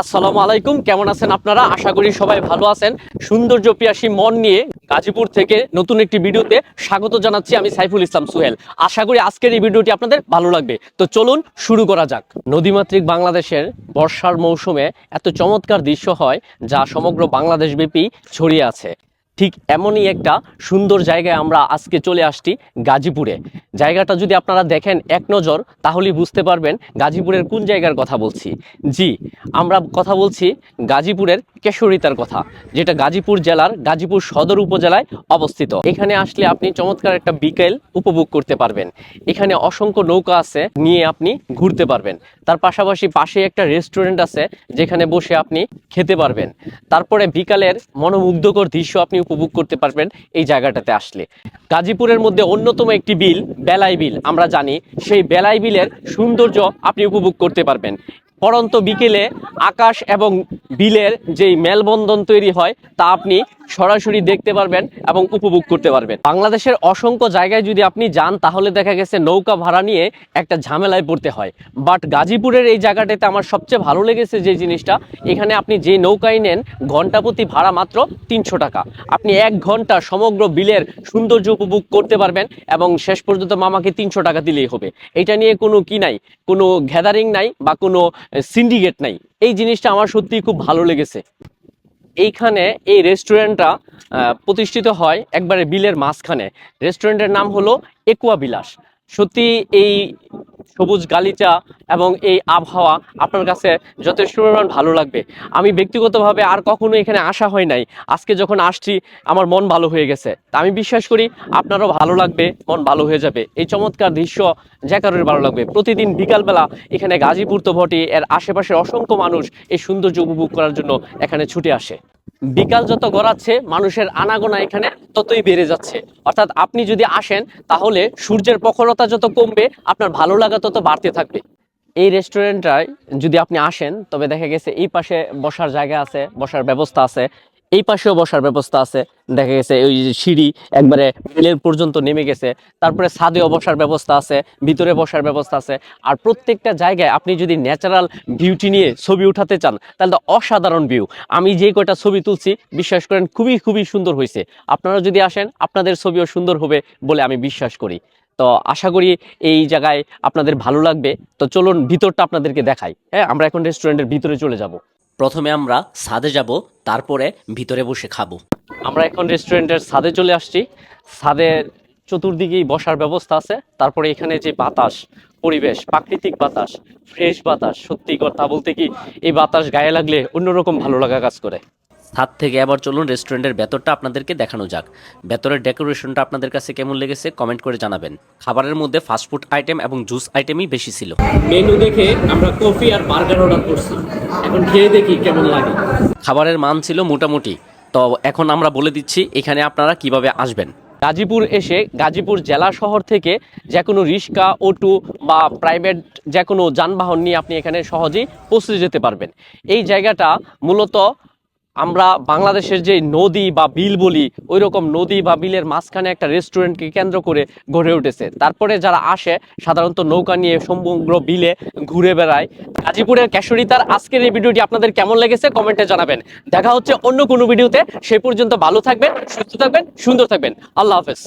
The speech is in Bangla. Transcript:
আসসালামু আলাইকুম, কেমন আছেন আপনারা? আশা করি সবাই ভালো আছেন। সৌন্দর্য পিয়াসী মন নিয়ে গাজীপুর থেকে নতুন একটি ভিডিওতে স্বাগত জানাচ্ছি আমি সাইফুল ইসলাম সুহেল। আশা করি আজকের এই ভিডিওটি আপনাদের ভালো লাগবে। তো চলুন শুরু করা যাক। নদীমাতৃক বাংলাদেশের বর্ষার মৌসুমে এত চমৎকার দৃশ্য হয় যা সমগ্র বাংলাদেশব্যাপী ছড়িয়ে আছে। ঠিক এমনই একটা সুন্দর জায়গায় আমরা আজকে চলে আসছি গাজীপুরে। জায়গাটা যদি আপনারা দেখেন এক নজর, তাহলেই বুঝতে পারবেন গাজীপুরের কোন জায়গার কথা বলছি। জি, আমরা কথা বলছি গাজীপুরের কেশরিতার কথা, যেটা গাজীপুর জেলার গাজীপুর সদর উপজেলায় অবস্থিত। এখানে আসলে আপনি চমৎকার একটা বিকেল উপভোগ করতে পারবেন। এখানে অসংখ্য নৌকা আছে, নিয়ে আপনি ঘুরতে পারবেন। তার পাশাপাশি পাশে একটা রেস্টুরেন্ট আছে, যেখানে বসে আপনি খেতে পারবেন। তারপরে বিকালের মনোমুগ্ধকর দৃশ্য আপনি উপভোগ করতে পারবেন এই জায়গাটাতে আসলে। গাজীপুরের মধ্যে অন্যতম একটি বিল, বেলাই বিল, আমরা জানি, সেই বেলাই বিলের সৌন্দর্য আপনি উপভোগ করতে পারবেন। পরন্ত বিকেলে আকাশ এবং বিলের যেই মেলবন্ধন তৈরি হয়, তা আপনি সরাসরি দেখতে পারবেন এবং উপভোগ করতে পারবেন। বাংলাদেশের অসংখ্য জায়গায় যদি আপনি যান, তাহলে দেখা গেছে নৌকা ভাড়া নিয়ে একটা ঝামেলায় পড়তে হয়। বাট গাজীপুরের এই জায়গাটাতে আমার সবচেয়ে ভালো লেগেছে যে জিনিসটা, এখানে আপনি যে নৌকায় নেন, ঘণ্টা প্রতি ভাড়া মাত্র তিনশো টাকা। আপনি এক ঘণ্টা সমগ্র বিলের সৌন্দর্য উপভোগ করতে পারবেন এবং শেষ পর্যন্ত মামাকে তিনশো টাকা দিলেই হবে। এটা নিয়ে কোনো কি নাই, কোনো গ্যাদারিং নাই বা কোনো সিন্ডিকেট নাই। এই জিনিসটা আমার সত্যিই খুব ভালো লেগেছে। এইখানে এই রেস্টুরেন্টটা প্রতিষ্ঠিত হয় একবারে বিলের মাঝখানে। রেস্টুরেন্টের নাম হলো একুয়া বিলাস সত্যি এই সবুজ গালিচা এবং এই আবহাওয়া আপনার কাছে যথেষ্ট পরিমাণ ভালো লাগবে। আমি ব্যক্তিগতভাবে আর কখনো এখানে আসা হয় নাই। আজকে যখন আসছি, আমার মন ভালো হয়ে গেছে। তা আমি বিশ্বাস করি আপনারও ভালো লাগবে, মন ভালো হয়ে যাবে। এই চমৎকার দৃশ্য যে কারোর ভালো লাগবে। প্রতিদিন বিকালবেলা এখানে গাজীপুর তো বটে এর আশেপাশের অসংখ্য মানুষ এই সৌন্দর্য উপভোগ করার জন্য এখানে ছুটে আসে। বিকাল যত গড়াচ্ছে, মানুষের আনাগোনা এখানে ততই বেড়ে যাচ্ছে। অর্থাৎ আপনি যদি আসেন, তাহলে সূর্যের প্রখরতা যত কমবে, আপনার ভালো লাগা তত বাড়তে থাকবে। এই রেস্টুরেন্টটায় যদি আপনি আসেন, তবে দেখা গেছে এই পাশে বসার জায়গা আছে, বসার ব্যবস্থা আছে। এই পাশেও বসার ব্যবস্থা আছে। দেখা গেছে ওই সিঁড়ি একবারে মিলের পর্যন্ত নেমে গেছে। তারপরে ছাদেও বসার ব্যবস্থা আছে, ভিতরে বসার ব্যবস্থা আছে। আর প্রত্যেকটা জায়গায় আপনি যদি ন্যাচারাল বিউটি নিয়ে ছবি উঠাতে চান, তাহলে তো অসাধারণ ভিউ আমি যে কয়টা ছবি তুলছি, বিশ্বাস করেন খুবই খুবই সুন্দর হয়েছে। আপনারা যদি আসেন, আপনাদের ছবিও সুন্দর হবে বলে আমি বিশ্বাস করি। তো আশা করি এই জায়গায় আপনাদের ভালো লাগবে। তো চলুন ভিতরটা আপনাদেরকে দেখাই। হ্যাঁ আমরা এখন রেস্টুরেন্টের ভিতরে চলে যাব। প্রথমে আমরা ছাদে যাব তারপরে ভিতরে বসে খাব। আমরা এখন রেস্টুরেন্টের ছাদে চলে আসছি। ছাদের চতুর্দিকেই বসার ব্যবস্থা আছে। তারপরে এখানে যে বাতাস পরিবেশ প্রাকৃতিক বাতাস ফ্রেশ বাতাস সত্যি কথা বলতে কি এই বাতাস গায়ে লাগলে অন্যরকম ভালো লাগা কাজ করে। ছাদ থেকে আবার চলুন রেস্টুরেন্টের ভেতরটা আপনাদেরকে দেখানো যাক। ভেতরের ডেকোরেশনটা আপনাদের কাছে কেমন লেগেছে কমেন্ট করে জানাবেন। খাবারের মধ্যে ফাস্টফুড আইটেম এবং জুস আইটেমই বেশি ছিল। মেনু দেখে আমরা কফি আর বার্গার অর্ডার করছি। এখন খেয়ে দেখি কেমন লাগে। খাবারের মান ছিল মোটামুটি। তো এখন আমরা বলে দিচ্ছি এখানে আপনারা কীভাবে আসবেন। গাজীপুর এসে গাজীপুর জেলা শহর থেকে যে কোনো রিক্সা অটো বা প্রাইভেট যে কোনো যানবাহন নিয়ে আপনি এখানে সহজেই পৌঁছে যেতে পারবেন। এই জায়গাটা মূলত আমরা বাংলাদেশের যে নদী বা বিল বলি ওই রকম নদী বা বিলের মাঝখানে একটা রেস্টুরেন্টকে কেন্দ্র করে গড়ে উঠেছে। তারপরে যারা আসে, সাধারণত নৌকা নিয়ে সমগ্র বিলে ঘুরে বেড়ায়। গাজীপুরের ক্যাশরিতার আজকের এই ভিডিওটি আপনাদের কেমন লেগেছে কমেন্টে জানাবেন। দেখা হচ্ছে অন্য কোনো ভিডিওতে। সে পর্যন্ত ভালো থাকবেন, সুস্থ থাকবেন, সুন্দর থাকবেন। আল্লাহ হাফেজ।